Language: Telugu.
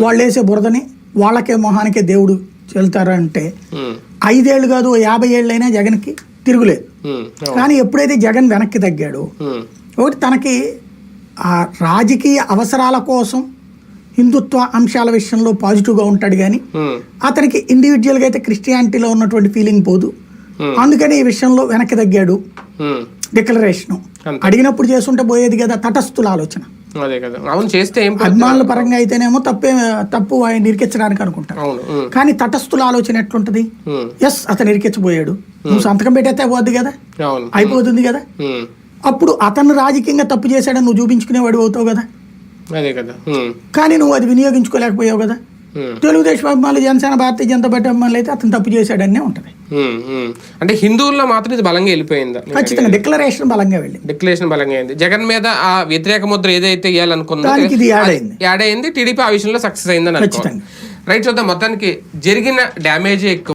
వాళ్ళు వేసే బురదని వాళ్ళకే మొహానికే దేవుడు చెల్తారంటే ఉమ్, ఐదేళ్ళు కాదు యాభై ఏళ్ళైనా జగన్కి తిరుగులేదు. అవును. కానీ ఎప్పుడైతే జగన్ వెనక్కి తగ్గాడో ఒకటి తనకి ఆ రాజకీయ అవసరాల కోసం హిందుత్వ అంశాల విషయంలో పాజిటివ్గా ఉంటాడు కానీ అతనికి ఇండివిజువల్గా అయితే క్రిస్టియానిటీలో ఉన్నటువంటి ఫీలింగ్ పోదు. Hmm. అందుకని ఈ విషయంలో వెనక్కి తగ్గాడు. డిక్లరేషన్. అడిగినప్పుడు చేస్తుంటే పోయేది కదా తటస్థుల ఆలోచన. అదే కదా. అవును చేస్తే ఏం? అభిమానుల పరంగా అయితేనేమో తప్పే తప్పు ఆయన నిరికించడానికి అనుకుంటారు. ఉమ్, కానీ తటస్థుల ఆలోచన ఎట్లుంటది? ఎస్ అతను ఇరికించబోయాడు నువ్వు సంతకం పెట్టేస్తే పోద్ది కదా? అయిపోతుంది కదా? అప్పుడు అతను రాజకీయంగా తప్పు చేశాడని నువ్వు చూపించుకునేవాడు అవుతావు కదా? అదే కదా. కానీ నువ్వు అది వినియోగించుకోలేకపోయావు కదా? తెలుగుదేశం అభిమానులు జనసేన భారతీయ జనతా పార్టీ అభిమానులు అయితే అతను తప్పు చేశాడనే ఉంటుంది. ఉమ్, ఉమ్. అంటే హిందువుల్లో మాత్రం ఇది బలంగా వెళ్ళిపోయిందా? ఖచ్చితంగా. డిక్లరేషన్ బలంగా వెళ్ళింది. డిక్లరేషన్ బలంగా అయింది జగన్ మీద ఆ వ్యతిరేక ముద్ర ఏదైతే ఇది యాడ్ అయింది. టీడీపీ ఆ విషయంలో సక్సెస్ అయిందని ఖచ్చితంగా. రైట్ చూద్దాం. మొత్తానికి జరిగిన డ్యామేజ్ ఎక్కువ